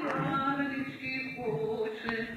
парнички хоче,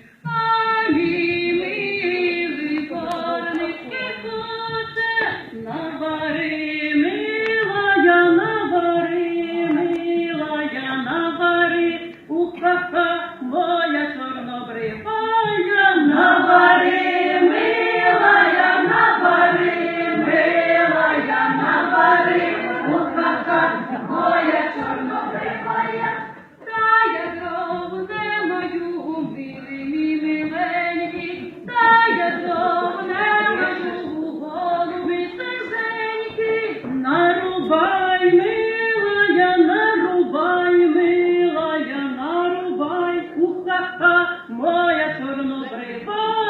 моя чорнобривая.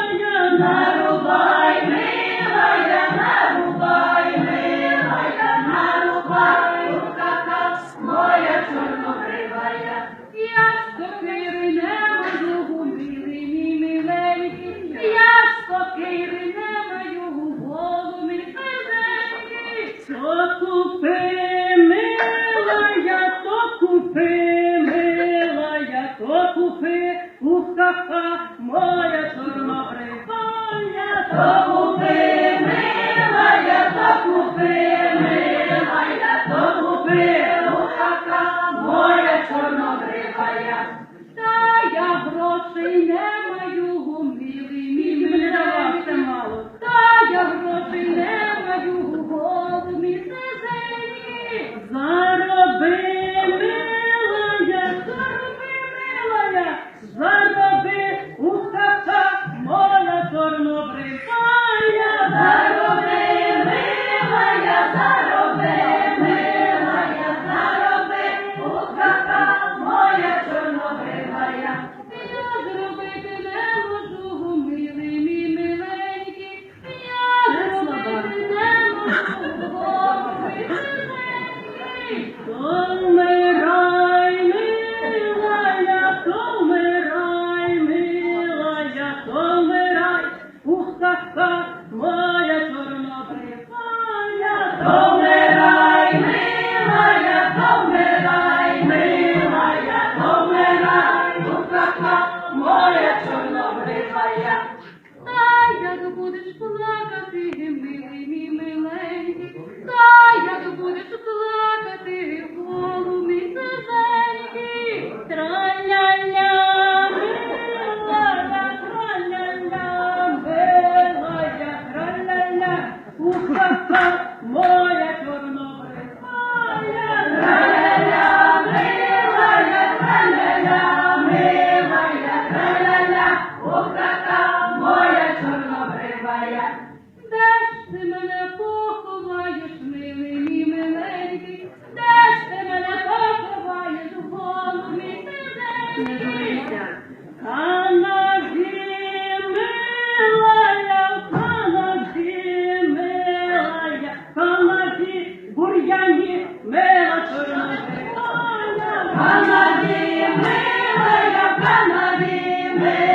Amen.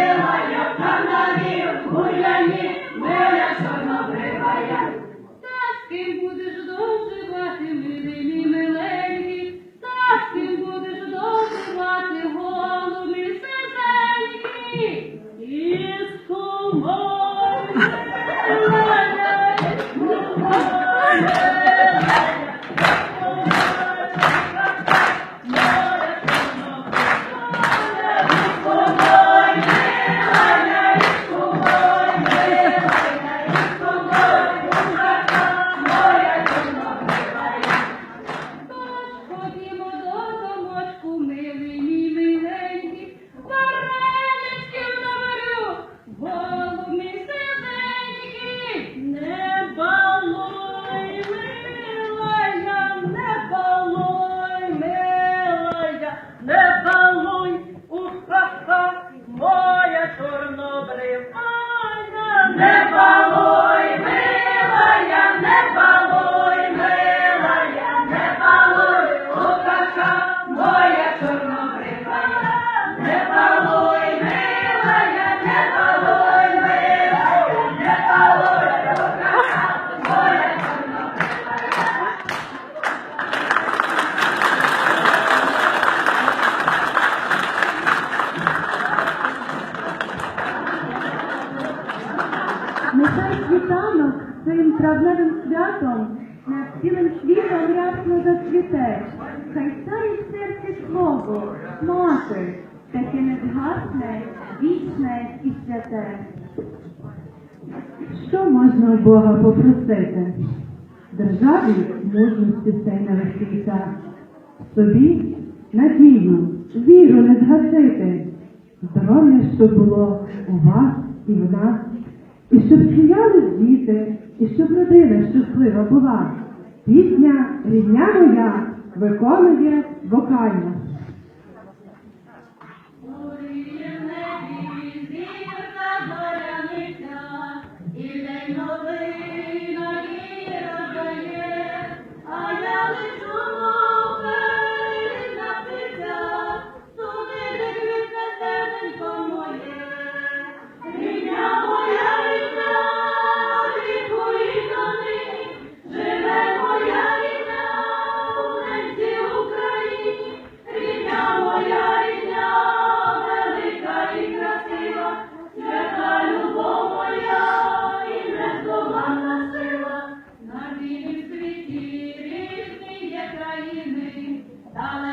Цим травневим святом над цілим світом рясно зацвіте. Хай стане в серці слово, мати, таке незгасне, вічне і святе. Що можна у Бога попросити? Державі мужності цей час. Собі надію, віру не згасити. Здоров'я, щоб було у вас і в нас. І щоб сіяли діти, і щоб родина щаслива була. Пісня рідня моя виконує вокально. Amen.